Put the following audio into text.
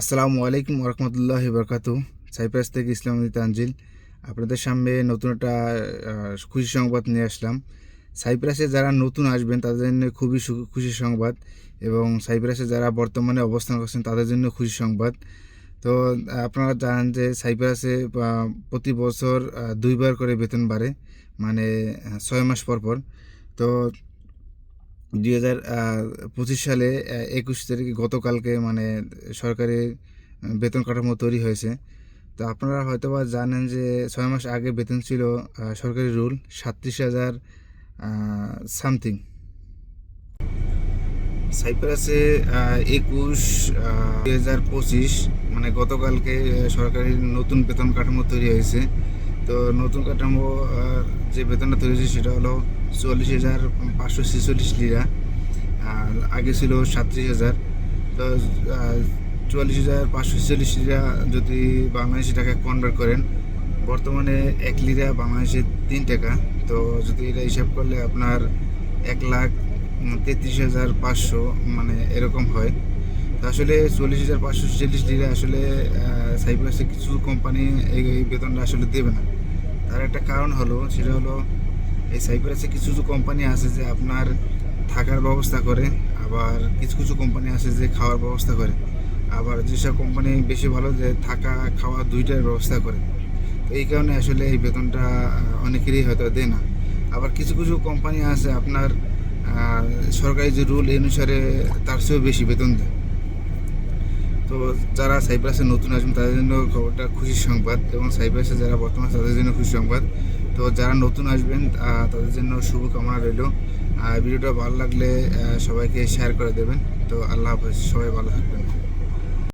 আসসালামু আলাইকুম রহমতুল্লাহ বরকাত সাইপ্রাস থেকে ইসলামী তানজিল। আপনাদের সামনে নতুন একটা খুশি সংবাদ নিয়ে আসলাম। সাইপ্রাসে যারা নতুন আসবেন, তাদের জন্য খুবই খুশি সংবাদ এবং সাইপ্রাসে যারা বর্তমানে অবস্থান করছেন, তাদের জন্য খুশি সংবাদ। তো, আপনারা জানেন যে সাইপ্রাসে প্রতি বছর দুইবার করে বেতন বাড়ে মানে ছয় মাস পর পর। তো দুই হাজার পঁচিশ সালে একুশ তারিখে গতকালকে মানে সরকারি বেতন কাঠামো তৈরি হয়েছে। তো আপনারা হয়তো বা জানেন যে ছয় মাস আগে বেতন ছিল সরকারি রুল সাতত্রিশ হাজার সামথিং। সাইপ্রাসে একুশ দুই হাজার পঁচিশ মানে গতকালকে সরকারি নতুন বেতন কাঠামো তৈরি হয়েছে। তো নতুন কাঠামো যে বেতনটা তৈরি হয়েছে সেটা হলো চুয়াল্লিশ হাজার পাঁচশো ছেচল্লিশ লিরা। আর আগে ছিল সাতত্রিশ হাজার। তো চুয়াল্লিশ হাজার পাঁচশো ছেচল্লিশ লিরা যদি বাংলাদেশি টাকা কনভার্ট করেন, বর্তমানে এক লিরা বাংলাদেশে তিন টাকা। তো যদি এটা হিসাব করলে আপনার এক লাখ তেত্রিশ হাজার পাঁচশো মানে এরকম হয়। আসলে চল্লিশ হাজার পাঁচশো ছেচল্লিশ লিরা আসলে সাইপ্রাসে কিছু কোম্পানি এই এই বেতনটা আসলে দেবে না। তার একটা কারণ হলো, সেটা হলো এই সাইপ্রাসে কিছু কিছু কোম্পানি আছে যে আপনার থাকার ব্যবস্থা করে, আবার কিছু কিছু কোম্পানি আছে যে খাওয়ার ব্যবস্থা করে। আবার যেসব কোম্পানি বেশি ভালো যে থাকা, খাওয়া দুইটার ব্যবস্থা করে। তো এই কারণে আসলে এই বেতনটা অনেকেরই হয়তো দেয় না। আবার কিছু কিছু কোম্পানি আছে আপনার সরকারি যে রুল এই অনুসারে তার চেয়েও বেশি বেতন দেয়। তো যারা সাইপ্রাসে নতুন আসবেন, তাদের জন্য খবরটা খুশির সংবাদ এবং সাইপ্রাসে যারা বর্তমান তাদের জন্য খুশি সংবাদ। তো যারা নতুন আসবেন তাদের জন্য শুভকামনা রইল। আর ভিডিওটা ভালো লাগলে সবাইকে শেয়ার করে দেবেন। তো আল্লাহ হাফেজ, সবাই ভালো থাকবেন।